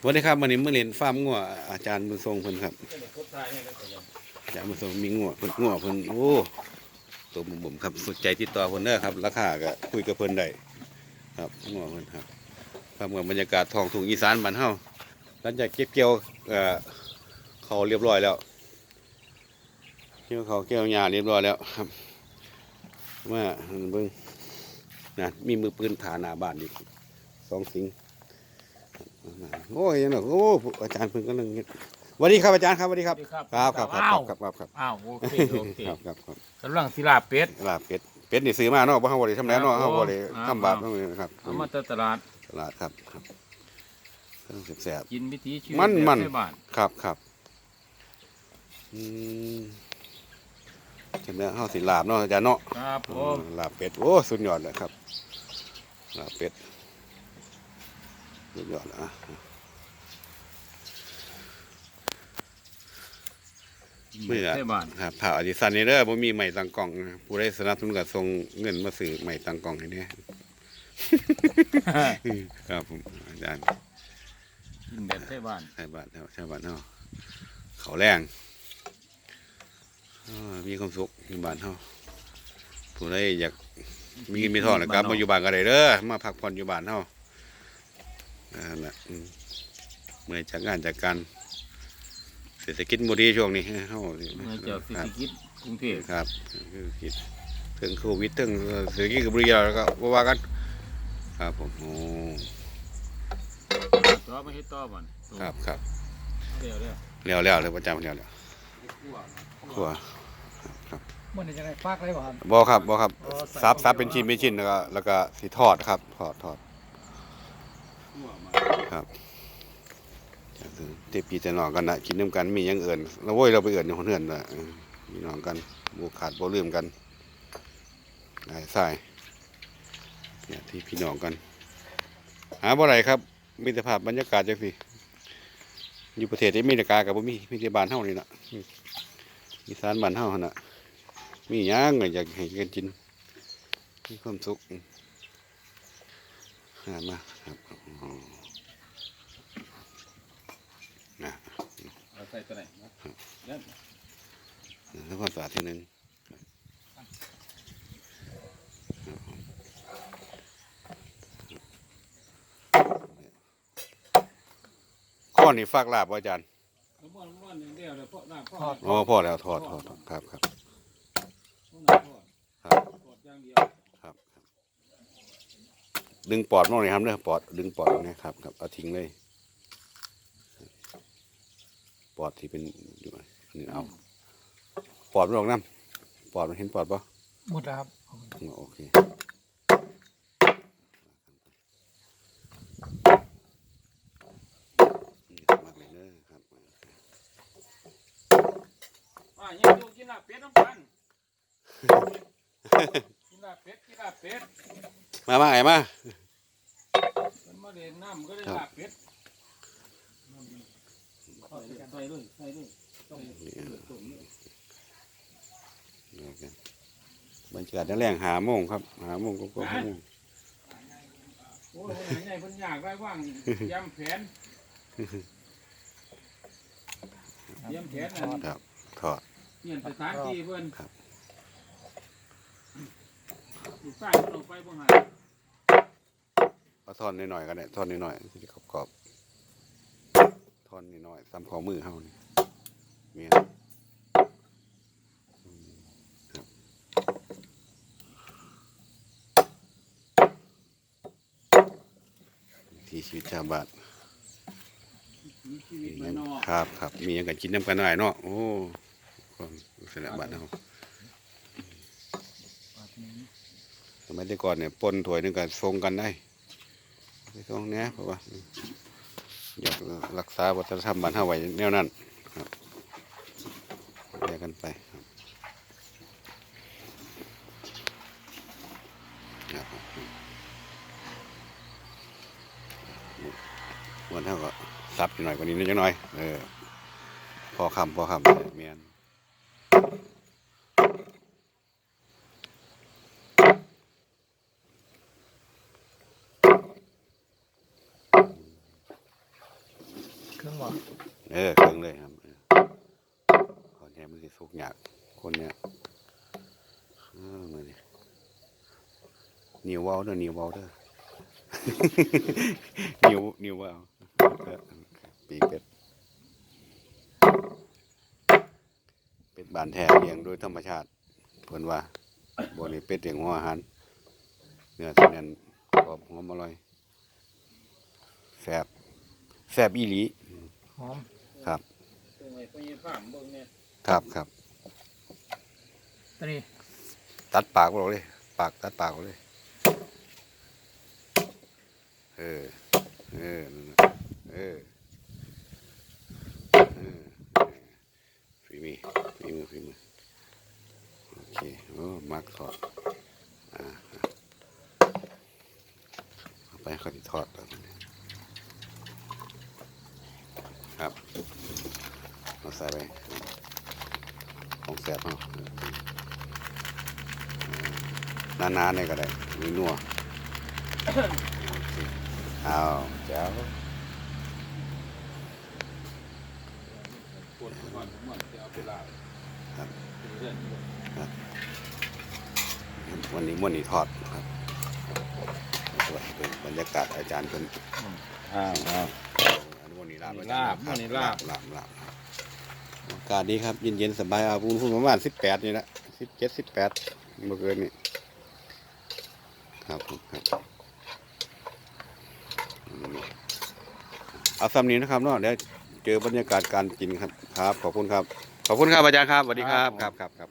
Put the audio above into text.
สวัสดีครับวันนี้เมื่อเรียนฟาร์มงัวอาจารย์บุญทรงเพิ่นครับอาจารย์บุญทรงมีงัวเพิ่นงัวเพิ่นโอ้ตัวบุ่มๆครับสนใจติดต่อเพิ่นเด้อครับราคาก็คุยกับเพิ่นได้ครับงัวเพิ่นครับฟาร์มงัวบรรยากาศทองทุ่งอีสานบ้านเฮาหลังจากเก็บเกี่ยวเอ่อเขาเรียบร้อยแล้วเกี่ยวเขาเกี่ยวหญ้าเรียบร้อยแล้วครับมาเบิ่งนะมีมือปืนฐานนาบ้านอีกสองสิง โอ้ยยังหนอโอ้อาจารย์เพิ่งกำลังเฮ็ดสวัสดีครับอาจารย์ครับสวัสดีครับครับครับครับครับอ้าว ครับครับครับอ้าวโอเคโอเคครับครับครับกำลังสิลาบเป็ด ลาบเป็ดเป็ดนี่ซื้อมาเนาะบ่เฮาบ่ได้ทำแล้วเนาะครับเฮาบ่ได้ผมทำบาปเนาะครับเอามาจากตลาดตลาดครับครับเครื่องแซ่บ กินวิถีชีวิตมันแบบมันไทยบ้านๆครับครับอืมจังได๋เฮาสิลาบเนาะอาจารย์เนาะ ครับผมลาบเป็ดโอ้สุดยอดเลยครับลาบเป็ด สุดยอดเลยอะเมื่อไทยบ้านครับผ่าอดิสันนี่เด้อบ่มีใหม่ตังกล่องนะผู้ใดสนับสนุนก็ส่งเงินมาซื้อใหม่ตังกล่องให้แหน่ครับผมอาจารย์กินแบบไทยบ้านชาวบ้านเฮาชาวบ้านเฮาเขาแรงอ้อมีความสุขอยู่บ้านเฮาผู้ใดอยากมีเงินมีทองแล้วครับมาอยู่บ้านก็ได้เด้อมาพักผ่อนอยู่บ้านเฮา นั่นแหละอืมเมื่อยจากงานจากการเศรษฐกิจบ่ดีช่วงนี้เฮาเมื่อเจ้าเศรษครัฐบกิจกรุงเทพครับคือคิดถึงโควิดถึงเศรษฐกิจกับบริยาแล้วก็ว่าว่ากันครับผมโอ้ต่อมาเฮ็ดต่อบ้านครับครับเดี๋ยวเดี๋ยวแล้วแล้วเลยประจำแล้วแล้วครัวมันจะได้ฟักเลยบ่ครับบ่ครับบ่ครับอ๋อใส่ซับซับของเป็นชิ้นเป็นชิ้นแล้วก็แล้วก็สิทอดครับทอดทอด ครับเตปีแต่นองกันนะกินน้ำกันมีอย่างอื่นแล้วโว้ยเราไปเอื่นคนเอื่นนะมีนองกันบ่ขาดบ่ลืมกันได้ใส่เนี่ยที่พี่น้องกัน หาบ่ไรครับมีแต่ภาพบรรยากาศจังซี่อยู่ประเทศที่มีแต่กากับบ่มีมีแต่บ้านเฮานี่ละมีสานบ้านเฮาหั่นน่ะมีหยังก็อยากให้กันกินมีความสุขมามาครับ นะเอาใส่ตัวไหนนะเดี๋ยวแล้วความสะอาดทีหนึงข้อนี้ฝากลาบบ่อาจารย์น้ำมันน้ำมันอย่างเดียวเลยเพราะน้ำพ่ออ๋อพอแล้วถอดถอดถอดครับครับน้ำพ่อครับทอดอย่างเดียวครับครับ ดึงปอดมากเลยครับเด้อปอดดึงปอดนะครับครับเอาทิ้งเลย ปอดที่เป็นอยู่อันนี้เอาปอดมันออกน้ำปอดมันเห็นปอดปะหมดแล้วครับโอเคนี่มากเลยเด้อครับอะยังดูกินลาบเป็ดน้ำกันกินลาบเป็ดกินลาบเป็ด มามาไอ้มามันมาเล่นน้ำก็ได้ลาบเป็ดใส่ใส่เลยใส่เลยต้องต้มเลยโอเคบรรยากาศแรงหาโมงครับหาโมงก็ก็หาโมงโอ้ยคนไหนใหญ่คนอยากได้ว่างย้ำแผนย้ำแผนนั่นครับทอดเปลี่ยนสถานที่เพื่อนครับอยู่ใต้ถนนไปบ่หา เอาทอนนิดหน่อยๆกันเนี่ยทอนนิดหน่อยๆที่กรอบๆทอนนิดหน่อยๆตามข้อมือเฮานี่เมียนอืมครับที่ชีวิตชาวบ้านมีชีวิตมีมันนอกครับครับมีอย่างกันกินน้ำกันหน่อยเนาะโอ้ความสนบ้านเฮาสมัยแต่ก่อนเนี่ยปนถ้วยหนึงก็ทรงกันได้ ไม่ต้องเนี้ยเพราะว่าอยากรักษาวัฒนธรรมบ้านเฮาไว้แนวนั้นครับแยกกันไปครับวันเท่าก็ซับอยู่หน่อยกว่านี้นิดหน่อย เออ พอคำพอคำเมียน เครื่องบ่เออเครื่องเลยครับเออนแหนมันสิสุกยากคนเนี้ยมาดินิวเวาเด้อนิวเวาเด้อนิวนิวเวาเออปีเป็ดเป็ดบานแท้เลี้ยงโดยธรรมชาติเพิ่นว่าบ่ได้เป็ดเลี้ยงหัวอาหารเนื้อที่นั่นกรอบหอมอร่อยแซ่บแซ่บอีหลี หอมครับตรงไหนพญาฟาร์มเบิ่งเนี่ยครับครับตัวนี้ตัดปากออกเลย ปากตัดปากออกเลย เออ เออนั่นน่ะเออเออฝีมือฝีมือฝีมือโอเคโอ้มักทอดอ่าอ่าเอาไปเขาที่ทอดแล้วมัน ครับเอาใส่ไปของแซ่บเนาะนานๆเนี่ยก็ได้มีนัวเอาแจ๋วปวดก่อนผมว่าจะเอาไปลาบครับเรื่องนี้วันนี้วันนี้ทอดครับเป็นบรรยากาศอาจารย์เป็นอ้าวอ้าวอันวันนี้ ลาบวันนี้ลาบครัวันนี้ลาบลาบลาบอากาศดีครับเย็นเย็นๆสบายอาบุญพุ่นประมาณสิบแปดนี่แหละสิบเจ็ดสิบแปดเมื่อคืนนี่ครับผมครับอืมเอาสำนีนะครับเนาะเดี๋ยวเจอบรรยากาศการกินครับครับ ขอบคุณครับ ขอบคุณครับอาจารย์ครับสวัสดีครับครับครับครับ